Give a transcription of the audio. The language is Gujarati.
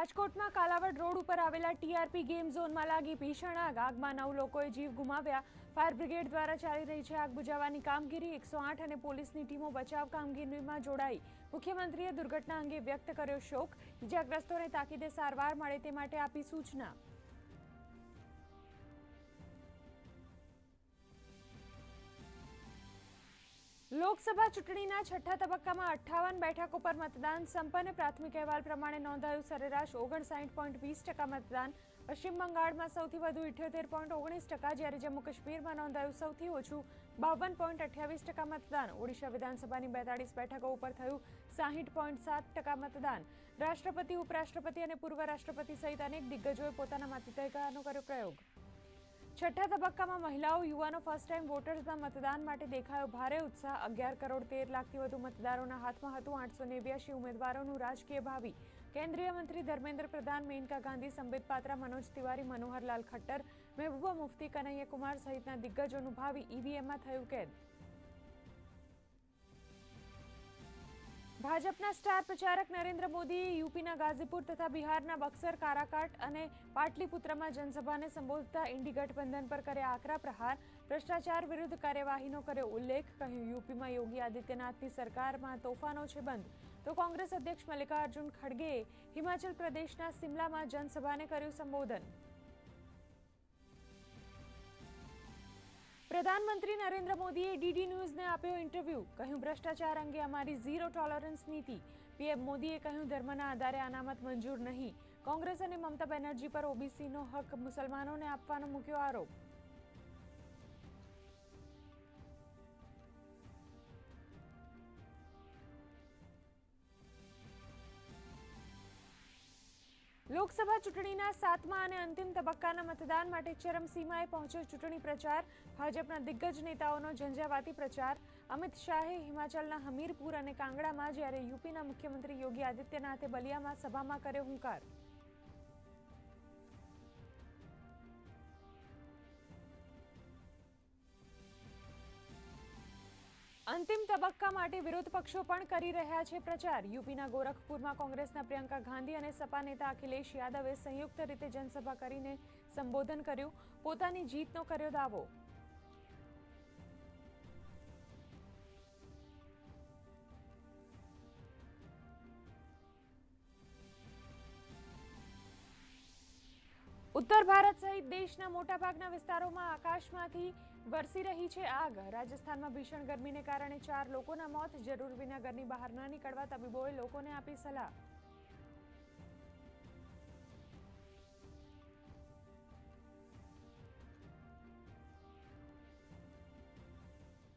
રાજકોટમાં કાલાવડ રોડ ઉપર આવેલા ટીઆરપી ગેમ ઝોનમાં લાગી ભીષણ આગ. આગમાં નવ લોકોએ જીવ ગુમાવ્યા. ફાયર બ્રિગેડ દ્વારા ચાલી રહી છે આગ બુજાવવાની કામગીરી. એકસો આઠ અને પોલીસની ટીમો બચાવ કામગીરીમાં જોડાઈ. મુખ્યમંત્રીએ દુર્ઘટના અંગે વ્યક્ત કર્યો શોક. ઇજાગ્રસ્તોને તાકીદે સારવાર મળે તે માટે આપી સૂચના. લોકસભા ચૂંટણીના છઠ્ઠા તબક્કામાં અઠ્ઠાવન બેઠકો પર મતદાન સંપન્ન. પ્રાથમિક અહેવાલ પ્રમાણે નોંધાયું સરેરાશ ઓગણસાઠ પોઈન્ટ વીસ ટકા મતદાન. પશ્ચિમ બંગાળમાં સૌથી વધુ ઇઠ્યોતેર પોઈન્ટ ઓગણીસ ટકા, જ્યારે જમ્મુ કાશ્મીરમાં નોંધાયું સૌથી ઓછું બાવન પોઈન્ટ અઠ્યાવીસ ટકા મતદાન. ઓડિશા વિધાનસભાની બેતાળીસ બેઠકો ઉપર થયું સાહીઠ પોઈન્ટ સાત ટકા મતદાન. રાષ્ટ્રપતિ, ઉપરાષ્ટ્રપતિ અને પૂર્વ રાષ્ટ્રપતિ સહિત અનેક દિગ્ગજોએ પોતાના મતાધિકારનો કર્યો પ્રયોગ. છઠ્ઠા તબક્કામાં મહિલાઓ, યુવાનો ફર્સ્ટ ટાઈમ વોટર્સના મતદાન માટે દેખાયો ભારે ઉત્સાહ. અગિયાર કરોડ તેર લાખથી વધુ મતદારોના હાથમાં હતું આઠસો નેવ્યાસી ઉમેદવારોનું રાજકીય ભાવિ. કેન્દ્રીય મંત્રી ધર્મેન્દ્ર પ્રધાન, મેનકા ગાંધી, સંબિત પાત્રા, મનોજ તિવારી, મનોહરલાલ ખટ્ટર, મહેબૂબા મુફ્તી કનૈયા કુમાર સહિતના દિગ્ગજોનું ભાવિ. ઈવીએમમાં થયું કેદ. ભાજપના સ્ટાર પ્રચારક નરેન્દ્ર મોદીએ યુપીના ગાઝીપુર તથા બિહારના બક્સર, કારાકાટ અને પાટલીપુત્રમાં જનસભાને સંબોધતા ઇન્ડી ગઠબંધન પર કર્યા આકરા પ્રહાર. ભ્રષ્ટાચાર વિરુદ્ધ કાર્યવાહીનો કર્યો ઉલ્લેખ, કહ્યું, યુપીમાં યોગી આદિત્યનાથની સરકારમાં તોફાનો છે બંધ. તો કોંગ્રેસ અધ્યક્ષ મલ્લિકાર્જુન ખડગેએ હિમાચલ પ્રદેશના સિમલામાં જનસભાને કર્યું સંબોધન. પ્રધાનમંત્રી નરેન્દ્ર મોદીએ ડીડી ન્યૂઝને આપ્યો ઇન્ટરવ્યૂ. કહ્યું, ભ્રષ્ટાચાર અંગે અમારી ઝીરો ટોલરન્સ નીતિ. પીએમ મોદીએ કહ્યું, ધર્મના આધારે અનામત મંજૂર નહીં. કોંગ્રેસ અને મમતા બેનર્જી પર ઓબીસીનો હક મુસલમાનોને આપવાનો મૂક્યો આરોપ. લોકસભા ચૂંટણીના સાતમા અને અંતિમ તબક્કાના મતદાન માટે ચરમસીમાએ પહોંચ્યો ચૂંટણી પ્રચાર. ભાજપના દિગ્ગજ નેતાઓનો ઝંઝાવાતી પ્રચાર. અમિત શાહે હિમાચલના હમીરપુર અને કાંગડામાં જ્યારે યુપીના મુખ્યમંત્રી યોગી આદિત્યનાથે બલિયામાં સભામાં કર્યો હુંકાર. અંતિમ તબક્કા માટે વિરોધ પક્ષો પણ કરી રહ્યા છે પ્રચાર. યુપીના ગોરખપુરમાં કોંગ્રેસના પ્રિયંકા ગાંધી અને સપા નેતા અખિલેશ યાદવે સંયુક્ત રીતે જનસભા કરીને સંબોધન કર્યું. પોતાની જીતનો કર્યો દાવો. ઉત્તર ભારત સહિત દેશના મોટાભાગના વિસ્તારોમાં આકાશમાંથી વરસી રહી છે આગ. રાજસ્થાનમાં ભીષણ ગરમીને કારણે ચાર લોકોના મોત. જરૂર વિના ઘરની બહાર ન નીકળવા તબીબોએ લોકોને આપી સલાહ.